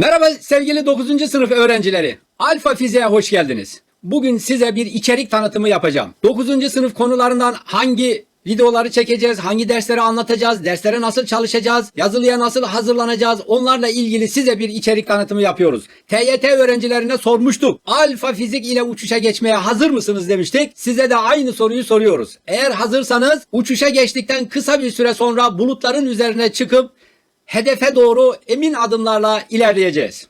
Merhaba sevgili 9. sınıf öğrencileri. Alfa Fiziğe hoş geldiniz. Bugün size bir içerik tanıtımı yapacağım. 9. sınıf konularından hangi videoları çekeceğiz, hangi dersleri anlatacağız, derslere nasıl çalışacağız, yazılıya nasıl hazırlanacağız onlarla ilgili size bir içerik tanıtımı yapıyoruz. TYT öğrencilerine sormuştuk. Alfa fizik ile uçuşa geçmeye hazır mısınız demiştik. Size de aynı soruyu soruyoruz. Eğer hazırsanız uçuşa geçtikten kısa bir süre sonra bulutların üzerine çıkıp hedefe doğru emin adımlarla ilerleyeceğiz.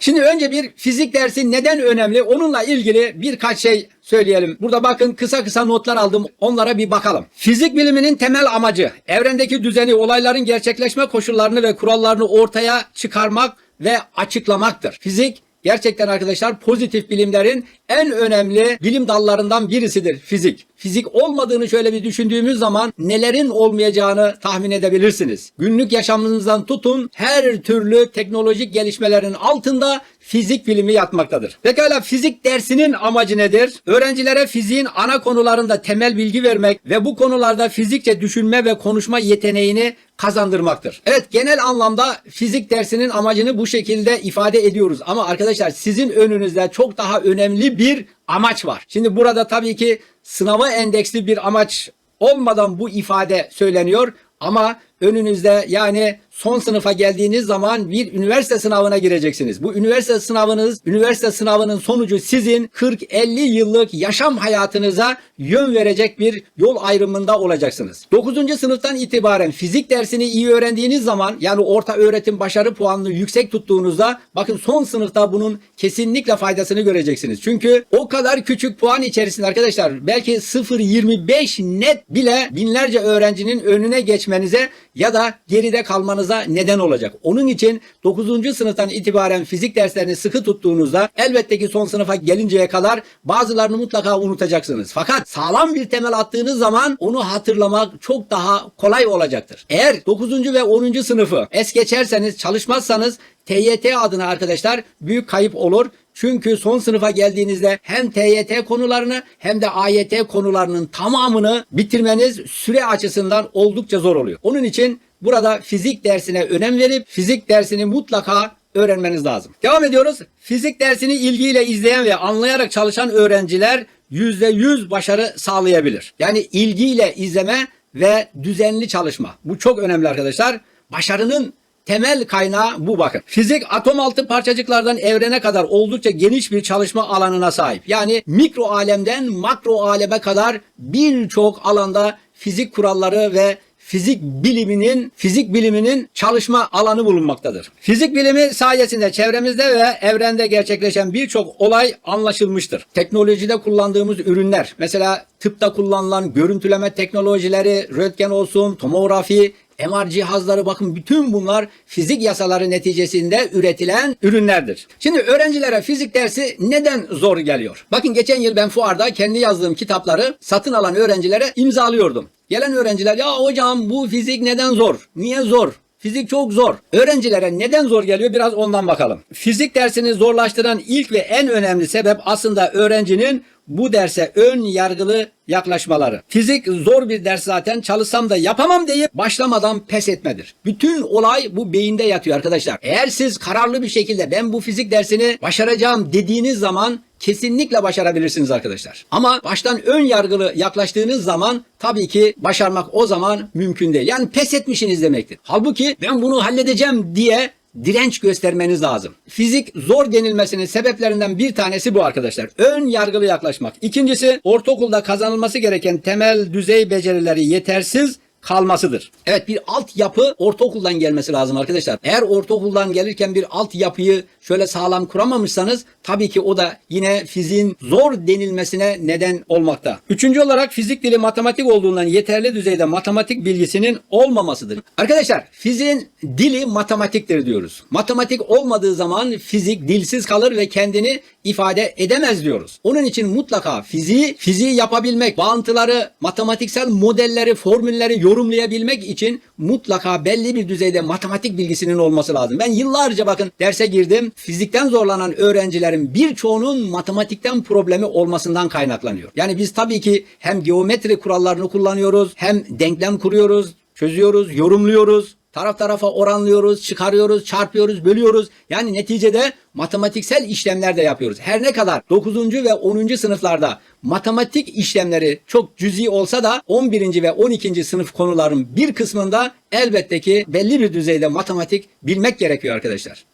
Şimdi önce bir fizik dersi neden önemli onunla ilgili birkaç şey söyleyelim. Burada bakın kısa kısa notlar aldım onlara bir bakalım. Fizik biliminin temel amacı evrendeki düzeni, olayların gerçekleşme koşullarını ve kurallarını ortaya çıkarmak ve açıklamaktır. Fizik Gerçekten arkadaşlar pozitif bilimlerin en önemli bilim dallarından birisidir fizik. Fizik olmadığını şöyle bir düşündüğümüz zaman nelerin olmayacağını tahmin edebilirsiniz. Günlük yaşamınızdan tutun her türlü teknolojik gelişmelerin altında fizik bilimi yatmaktadır. Pekala fizik dersinin amacı nedir? Öğrencilere fiziğin ana konularında temel bilgi vermek ve bu konularda fizikçe düşünme ve konuşma yeteneğini kazandırmaktır. Evet genel anlamda fizik dersinin amacını bu şekilde ifade ediyoruz. Ama arkadaşlar sizin önünüzde çok daha önemli bir amaç var. Şimdi burada tabii ki sınava endeksli bir amaç olmadan bu ifade söyleniyor. Ama önünüzde yani son sınıfa geldiğiniz zaman bir üniversite sınavına gireceksiniz. Bu üniversite sınavınız, üniversite sınavının sonucu sizin 40-50 yıllık yaşam hayatınıza yön verecek bir yol ayrımında olacaksınız. 9. sınıftan itibaren fizik dersini iyi öğrendiğiniz zaman yani orta öğretim başarı puanını yüksek tuttuğunuzda bakın son sınıfta bunun kesinlikle faydasını göreceksiniz. Çünkü o kadar küçük puan içerisinde arkadaşlar belki 0.25 net bile binlerce öğrencinin önüne geçmenize ya da geride kalmanıza neden olacak. Onun için 9. sınıftan itibaren fizik derslerini sıkı tuttuğunuzda elbette ki son sınıfa gelinceye kadar bazılarını mutlaka unutacaksınız. Fakat sağlam bir temel attığınız zaman onu hatırlamak çok daha kolay olacaktır. Eğer 9. ve 10. sınıfı es geçerseniz çalışmazsanız TYT adına arkadaşlar büyük kayıp olur. Çünkü son sınıfa geldiğinizde hem TYT konularını hem de AYT konularının tamamını bitirmeniz süre açısından oldukça zor oluyor. Onun için burada fizik dersine önem verip fizik dersini mutlaka öğrenmeniz lazım. Devam ediyoruz. Fizik dersini ilgiyle izleyen ve anlayarak çalışan öğrenciler %100 başarı sağlayabilir. Yani ilgiyle izleme ve düzenli çalışma. Bu çok önemli arkadaşlar. Başarının temel kaynağı bu bakın. Fizik atom altı parçacıklardan evrene kadar oldukça geniş bir çalışma alanına sahip. Yani mikro alemden makro aleme kadar birçok alanda fizik kuralları ve fizik biliminin fizik biliminin çalışma alanı bulunmaktadır. Fizik bilimi sayesinde çevremizde ve evrende gerçekleşen birçok olay anlaşılmıştır. Teknolojide kullandığımız ürünler, mesela tıpta kullanılan görüntüleme teknolojileri, röntgen olsun, tomografi, MR cihazları bakın bütün bunlar fizik yasaları neticesinde üretilen ürünlerdir. Şimdi öğrencilere fizik dersi neden zor geliyor? Bakın geçen yıl ben fuarda kendi yazdığım kitapları satın alan öğrencilere imzalıyordum. Gelen öğrenciler ya hocam bu fizik neden zor? Niye zor? Fizik çok zor. Öğrencilere neden zor geliyor biraz ondan bakalım. Fizik dersini zorlaştıran ilk ve en önemli sebep aslında öğrencinin bu derse ön yargılı yaklaşmaları. Fizik zor bir ders zaten çalışsam da yapamam deyip başlamadan pes etmedir. Bütün olay bu beyinde yatıyor arkadaşlar. Eğer siz kararlı bir şekilde ben bu fizik dersini başaracağım dediğiniz zaman kesinlikle başarabilirsiniz arkadaşlar. Ama baştan ön yargılı yaklaştığınız zaman tabii ki başarmak o zaman mümkün değil. Yani pes etmişsiniz demektir. Halbuki ben bunu halledeceğim diye direnç göstermeniz lazım. Fizik zor denilmesinin sebeplerinden bir tanesi bu arkadaşlar. Ön yargılı yaklaşmak. İkincisi ortaokulda kazanılması gereken temel düzey becerileri yetersiz kalmasıdır. Evet bir altyapı ortaokuldan gelmesi lazım arkadaşlar. Eğer ortaokuldan gelirken bir altyapıyı şöyle sağlam kuramamışsanız tabii ki o da yine fiziğin zor denilmesine neden olmakta. Üçüncü olarak fizik dili matematik olduğundan yeterli düzeyde matematik bilgisinin olmamasıdır. Arkadaşlar fiziğin dili matematiktir diyoruz. Matematik olmadığı zaman fizik dilsiz kalır ve kendini ifade edemez diyoruz. Onun için mutlaka fiziği, fiziği yapabilmek, bağıntıları, matematiksel modelleri, formülleri yorumlayabilmek için mutlaka belli bir düzeyde matematik bilgisinin olması lazım. Ben yıllarca bakın derse girdim. Fizikten zorlanan öğrencilerin birçoğunun matematikten problemi olmasından kaynaklanıyor. Yani biz tabii ki hem geometri kurallarını kullanıyoruz, hem denklem kuruyoruz, çözüyoruz, yorumluyoruz. taraf tarafa oranlıyoruz, çıkarıyoruz, çarpıyoruz, bölüyoruz. Yani neticede matematiksel işlemler de yapıyoruz. Her ne kadar 9. ve 10. sınıflarda matematik işlemleri çok cüzi olsa da 11. ve 12. sınıf konuların bir kısmında elbette ki belli bir düzeyde matematik bilmek gerekiyor arkadaşlar.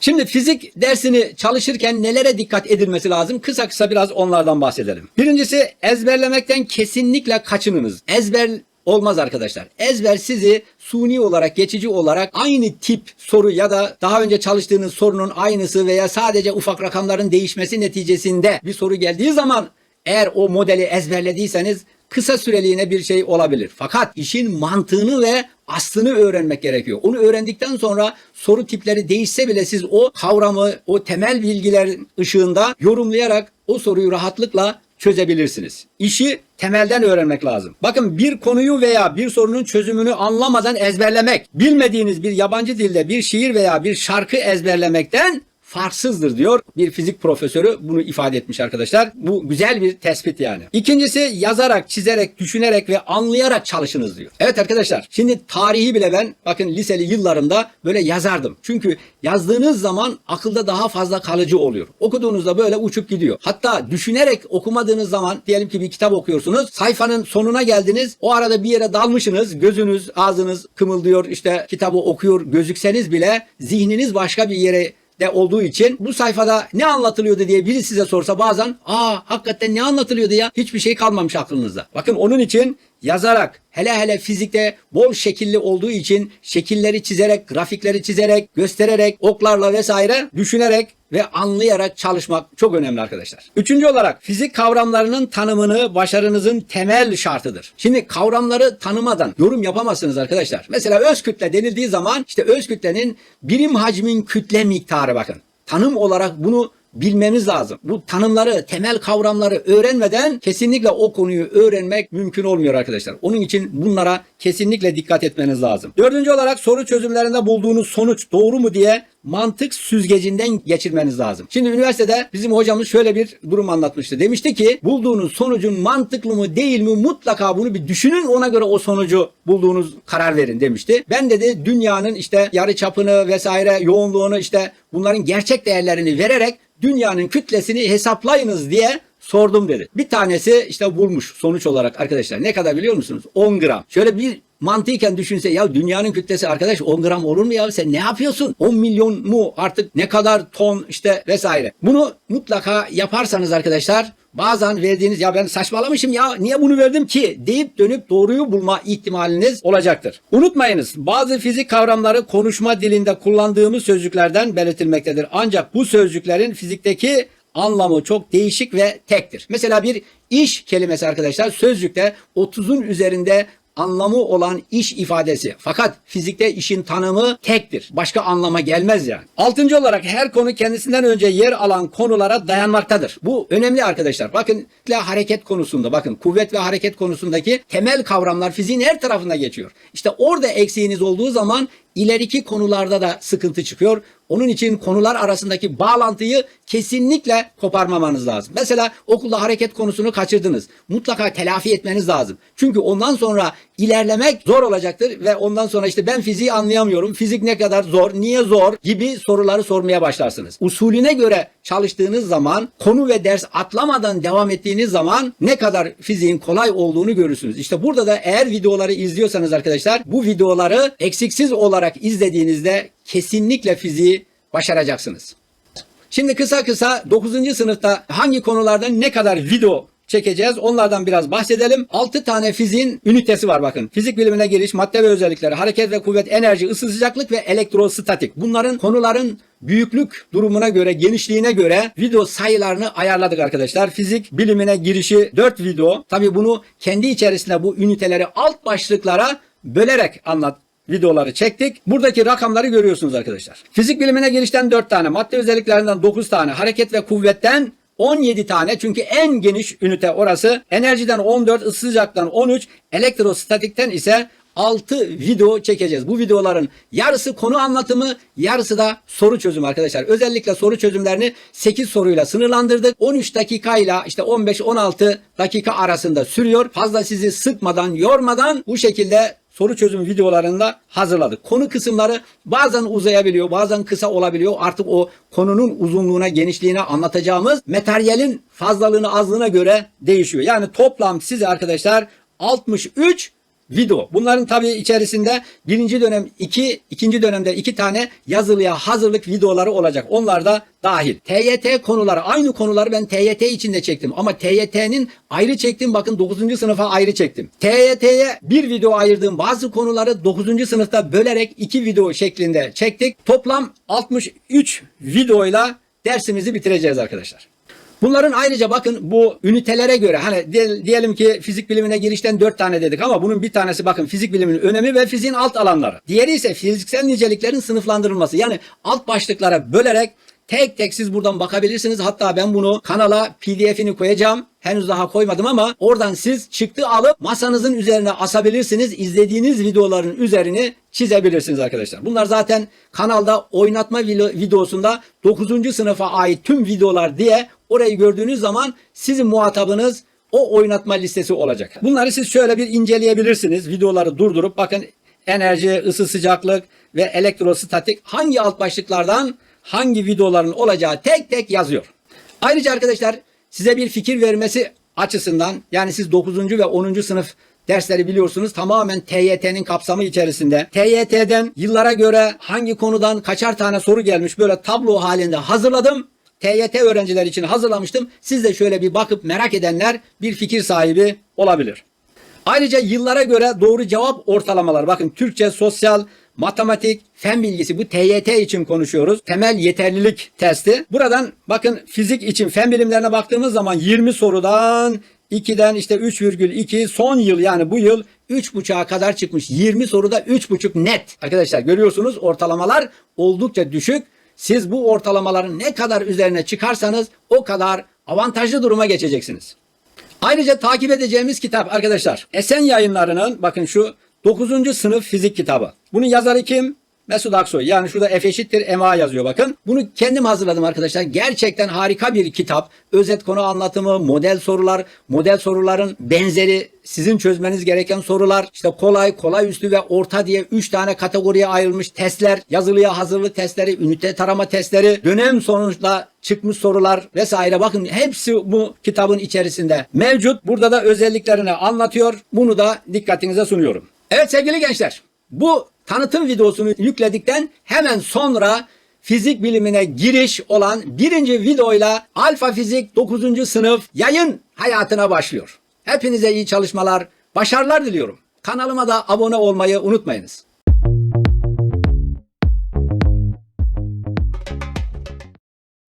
Şimdi fizik dersini çalışırken nelere dikkat edilmesi lazım? Kısa kısa biraz onlardan bahsedelim. Birincisi ezberlemekten kesinlikle kaçınınız. Ezber olmaz arkadaşlar. Ezber sizi suni olarak, geçici olarak aynı tip soru ya da daha önce çalıştığınız sorunun aynısı veya sadece ufak rakamların değişmesi neticesinde bir soru geldiği zaman eğer o modeli ezberlediyseniz kısa süreliğine bir şey olabilir. Fakat işin mantığını ve aslını öğrenmek gerekiyor. Onu öğrendikten sonra soru tipleri değişse bile siz o kavramı, o temel bilgilerin ışığında yorumlayarak o soruyu rahatlıkla çözebilirsiniz. İşi temelden öğrenmek lazım. Bakın bir konuyu veya bir sorunun çözümünü anlamadan ezberlemek, bilmediğiniz bir yabancı dilde bir şiir veya bir şarkı ezberlemekten farksızdır diyor. Bir fizik profesörü bunu ifade etmiş arkadaşlar. Bu güzel bir tespit yani. İkincisi yazarak, çizerek, düşünerek ve anlayarak çalışınız diyor. Evet arkadaşlar şimdi tarihi bile ben bakın liseli yıllarımda böyle yazardım. Çünkü yazdığınız zaman akılda daha fazla kalıcı oluyor. Okuduğunuzda böyle uçup gidiyor. Hatta düşünerek okumadığınız zaman diyelim ki bir kitap okuyorsunuz. Sayfanın sonuna geldiniz. O arada bir yere dalmışsınız. Gözünüz, ağzınız kımıldıyor. işte kitabı okuyor gözükseniz bile zihniniz başka bir yere de olduğu için bu sayfada ne anlatılıyordu diye biri size sorsa bazen aa hakikaten ne anlatılıyordu ya hiçbir şey kalmamış aklınızda. Bakın onun için yazarak hele hele fizikte bol şekilli olduğu için şekilleri çizerek, grafikleri çizerek, göstererek, oklarla vesaire düşünerek ve anlayarak çalışmak çok önemli arkadaşlar. Üçüncü olarak fizik kavramlarının tanımını başarınızın temel şartıdır. Şimdi kavramları tanımadan yorum yapamazsınız arkadaşlar. Mesela öz kütle denildiği zaman işte öz kütlenin birim hacmin kütle miktarı bakın. Tanım olarak bunu bilmemiz lazım. Bu tanımları, temel kavramları öğrenmeden kesinlikle o konuyu öğrenmek mümkün olmuyor arkadaşlar. Onun için bunlara kesinlikle dikkat etmeniz lazım. Dördüncü olarak soru çözümlerinde bulduğunuz sonuç doğru mu diye mantık süzgecinden geçirmeniz lazım. Şimdi üniversitede bizim hocamız şöyle bir durum anlatmıştı. Demişti ki bulduğunuz sonucun mantıklı mı değil mi mutlaka bunu bir düşünün ona göre o sonucu bulduğunuz karar verin demişti. Ben dedi dünyanın işte yarı çapını vesaire yoğunluğunu işte bunların gerçek değerlerini vererek dünyanın kütlesini hesaplayınız diye sordum dedi. Bir tanesi işte bulmuş sonuç olarak arkadaşlar. Ne kadar biliyor musunuz? 10 gram. Şöyle bir mantıken düşünse ya dünyanın kütlesi arkadaş 10 gram olur mu ya sen ne yapıyorsun? 10 milyon mu artık ne kadar ton işte vesaire. Bunu mutlaka yaparsanız arkadaşlar bazen verdiğiniz ya ben saçmalamışım ya niye bunu verdim ki deyip dönüp doğruyu bulma ihtimaliniz olacaktır. Unutmayınız bazı fizik kavramları konuşma dilinde kullandığımız sözcüklerden belirtilmektedir. Ancak bu sözcüklerin fizikteki anlamı çok değişik ve tektir. Mesela bir iş kelimesi arkadaşlar sözcükte 30'un üzerinde anlamı olan iş ifadesi. Fakat fizikte işin tanımı tektir. Başka anlama gelmez yani. Altıncı olarak her konu kendisinden önce yer alan konulara dayanmaktadır. Bu önemli arkadaşlar. Bakın hareket konusunda bakın kuvvet ve hareket konusundaki temel kavramlar fiziğin her tarafında geçiyor. İşte orada eksiğiniz olduğu zaman ileriki konularda da sıkıntı çıkıyor. Onun için konular arasındaki bağlantıyı kesinlikle koparmamanız lazım. Mesela okulda hareket konusunu kaçırdınız. Mutlaka telafi etmeniz lazım. Çünkü ondan sonra ilerlemek zor olacaktır ve ondan sonra işte ben fiziği anlayamıyorum. Fizik ne kadar zor, niye zor gibi soruları sormaya başlarsınız. Usulüne göre çalıştığınız zaman, konu ve ders atlamadan devam ettiğiniz zaman ne kadar fiziğin kolay olduğunu görürsünüz. İşte burada da eğer videoları izliyorsanız arkadaşlar bu videoları eksiksiz olarak izlediğinizde kesinlikle fiziği başaracaksınız. Şimdi kısa kısa 9. sınıfta hangi konulardan ne kadar video çekeceğiz. Onlardan biraz bahsedelim. 6 tane fiziğin ünitesi var bakın. Fizik bilimine giriş, madde ve özellikleri, hareket ve kuvvet, enerji, ısı sıcaklık ve elektrostatik. Bunların konuların büyüklük durumuna göre, genişliğine göre video sayılarını ayarladık arkadaşlar. Fizik bilimine girişi 4 video. Tabii bunu kendi içerisinde bu üniteleri alt başlıklara bölerek anlat videoları çektik. Buradaki rakamları görüyorsunuz arkadaşlar. Fizik bilimine girişten 4 tane, madde özelliklerinden 9 tane, hareket ve kuvvetten 17 tane çünkü en geniş ünite orası. Enerjiden 14, ısı sıcaktan 13, elektrostatikten ise 6 video çekeceğiz. Bu videoların yarısı konu anlatımı, yarısı da soru çözümü arkadaşlar. Özellikle soru çözümlerini 8 soruyla sınırlandırdık. 13 dakikayla işte 15-16 dakika arasında sürüyor. Fazla sizi sıkmadan, yormadan bu şekilde soru çözüm videolarında hazırladık. Konu kısımları bazen uzayabiliyor, bazen kısa olabiliyor. Artık o konunun uzunluğuna, genişliğine anlatacağımız materyalin fazlalığına, azlığına göre değişiyor. Yani toplam size arkadaşlar 63 video. Bunların tabii içerisinde birinci dönem iki, ikinci dönemde iki tane yazılıya hazırlık videoları olacak. Onlar da dahil. TYT konuları, aynı konuları ben TYT içinde çektim. Ama TYT'nin ayrı çektim. Bakın 9. sınıfa ayrı çektim. TYT'ye bir video ayırdığım bazı konuları 9. sınıfta bölerek iki video şeklinde çektik. Toplam 63 videoyla dersimizi bitireceğiz arkadaşlar. Bunların ayrıca bakın bu ünitelere göre hani diye- diyelim ki fizik bilimine girişten 4 tane dedik ama bunun bir tanesi bakın fizik biliminin önemi ve fiziğin alt alanları. Diğeri ise fiziksel niceliklerin sınıflandırılması. Yani alt başlıklara bölerek tek tek siz buradan bakabilirsiniz. Hatta ben bunu kanala pdf'ini koyacağım. Henüz daha koymadım ama oradan siz çıktı alıp masanızın üzerine asabilirsiniz. İzlediğiniz videoların üzerini çizebilirsiniz arkadaşlar. Bunlar zaten kanalda oynatma videosunda 9. sınıfa ait tüm videolar diye orayı gördüğünüz zaman sizin muhatabınız o oynatma listesi olacak. Bunları siz şöyle bir inceleyebilirsiniz. Videoları durdurup bakın enerji, ısı sıcaklık ve elektrostatik hangi alt başlıklardan hangi videoların olacağı tek tek yazıyor. Ayrıca arkadaşlar size bir fikir vermesi açısından yani siz 9. ve 10. sınıf dersleri biliyorsunuz tamamen TYT'nin kapsamı içerisinde. TYT'den yıllara göre hangi konudan kaçar tane soru gelmiş böyle tablo halinde hazırladım. TYT öğrenciler için hazırlamıştım. Siz de şöyle bir bakıp merak edenler bir fikir sahibi olabilir. Ayrıca yıllara göre doğru cevap ortalamalar. Bakın Türkçe, sosyal, matematik, fen bilgisi bu TYT için konuşuyoruz. Temel yeterlilik testi. Buradan bakın fizik için fen bilimlerine baktığımız zaman 20 sorudan 2'den işte 3,2 son yıl yani bu yıl 3,5'a kadar çıkmış. 20 soruda 3,5 net. Arkadaşlar görüyorsunuz ortalamalar oldukça düşük. Siz bu ortalamaların ne kadar üzerine çıkarsanız o kadar avantajlı duruma geçeceksiniz. Ayrıca takip edeceğimiz kitap arkadaşlar. Esen yayınlarının bakın şu 9. sınıf fizik kitabı. Bunun yazarı kim? Mesut Aksoy. Yani şurada F eşittir MA yazıyor bakın. Bunu kendim hazırladım arkadaşlar. Gerçekten harika bir kitap. Özet konu anlatımı, model sorular, model soruların benzeri, sizin çözmeniz gereken sorular, işte kolay, kolay üstü ve orta diye 3 tane kategoriye ayrılmış testler, yazılıya hazırlık testleri, ünite tarama testleri, dönem sonuçta çıkmış sorular vesaire. Bakın hepsi bu kitabın içerisinde mevcut. Burada da özelliklerini anlatıyor. Bunu da dikkatinize sunuyorum. Evet sevgili gençler. Bu tanıtım videosunu yükledikten hemen sonra fizik bilimine giriş olan birinci videoyla Alfa Fizik 9. sınıf yayın hayatına başlıyor. Hepinize iyi çalışmalar, başarılar diliyorum. Kanalıma da abone olmayı unutmayınız.